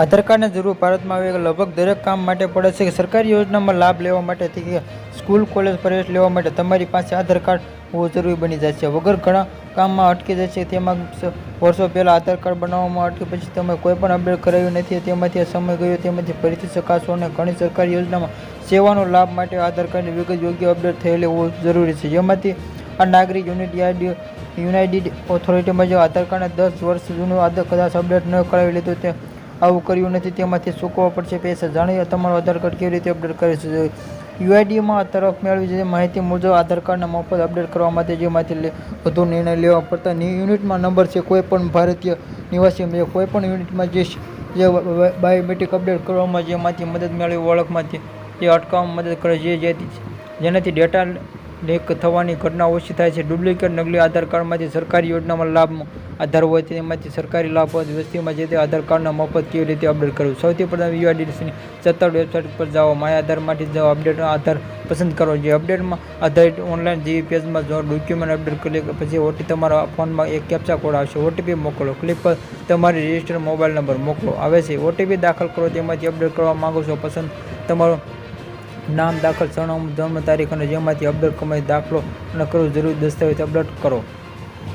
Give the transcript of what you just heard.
આધાર કાર્ડની જરૂર ભારતમાં હવે લગભગ દરેક કામ માટે પડે છે. કે સરકારી યોજનામાં લાભ લેવા માટે કે સ્કૂલ, કોલેજ પ્રવેશ લેવા માટે તમારી પાસે આધાર કાર્ડ હોવું જરૂરી બની જાય છે. વગર ઘણા કામમાં અટકી જાય છે. તેમાં વર્ષો પહેલાં આધાર કાર્ડ બનાવવામાં અટકી પછી તમે કોઈ પણ અપડેટ કરાવ્યું નથી. તેમાંથી સમય ગયો. તેમાંથી ફરીથી શકાશો અને ઘણી સરકારી યોજનામાં સેવાનો લાભ માટે આધાર કાર્ડની વિગત યોગ્ય અપડેટ થયેલી હોવું જરૂરી છે. જેમાંથી આ નાગરિક યુનિટ યુનાઇટેડ ઓથોરિટીમાં જો આધાર કાર્ડને દસ વર્ષ જૂનું આધાર કદાચ અપડેટ ન કરાવી લીધું, તે આવું કર્યું નથી, તેમાંથી ચૂકવવા પડશે પૈસા જાણીએ તમારું આધાર કાર્ડ કેવી રીતે અપડેટ કરી છે યુઆઈડીમાં તરફ મેળવી છે, માહિતી મુજબ આધાર કાર્ડને મફત અપડેટ કરવા માટે જેમાંથી વધુ નિર્ણય લેવા પડતા યુનિટમાં નંબર છે, કોઈ પણ ભારતીય નિવાસી જે કોઈ પણ યુનિટમાં જે જે બાયોમેટ્રિક અપડેટ કરવામાં જેમાંથી મદદ મેળવી ઓળખમાંથી તે અટકાવવામાં મદદ કરે છે જેથી જેનાથી ડેટા લીક થવાની ઘટના ઓછી થાય છે. ડુપ્લિકેટ નકલી આધાર કાર્ડમાંથી સરકારી યોજનામાં લાભ આધાર હોય તેમાંથી સરકારી લાભ વસ્તીમાં જે તે આધાર કાર્ડના મફત કેવી રીતે અપડેટ કરવું? સૌથી પ્રથમ યુઆઈડીસીની સત્તર વેબસાઇટ પર જાઓ. માય આધારમાંથી જાઓ. અપડેટ આધાર પસંદ કરો. જે અપડેટમાં આધારિત ઓનલાઈન જેવી પેજમાં જો ડોક્યુમેન્ટ અપડેટ કરી પછી ઓટી તમારા ફોનમાં એક કેપ્ચા કોડ આવશે. ઓટીપી મોકલો. ક્લિક પર તમારી રજિસ્ટર્ડ મોબાઈલ નંબર મોકલો. આવે છે. ઓટીપી દાખલ કરો. તેમાંથી અપડેટ કરવા માંગો છો. પસંદ તમારો નામ દાખલ, સરનામું, જન્મ તારીખ અને જેમાંથી અપડેટ કમાઈ, દાખલો અને કરવું જરૂરી દસ્તાવેજ અપડેટ કરો.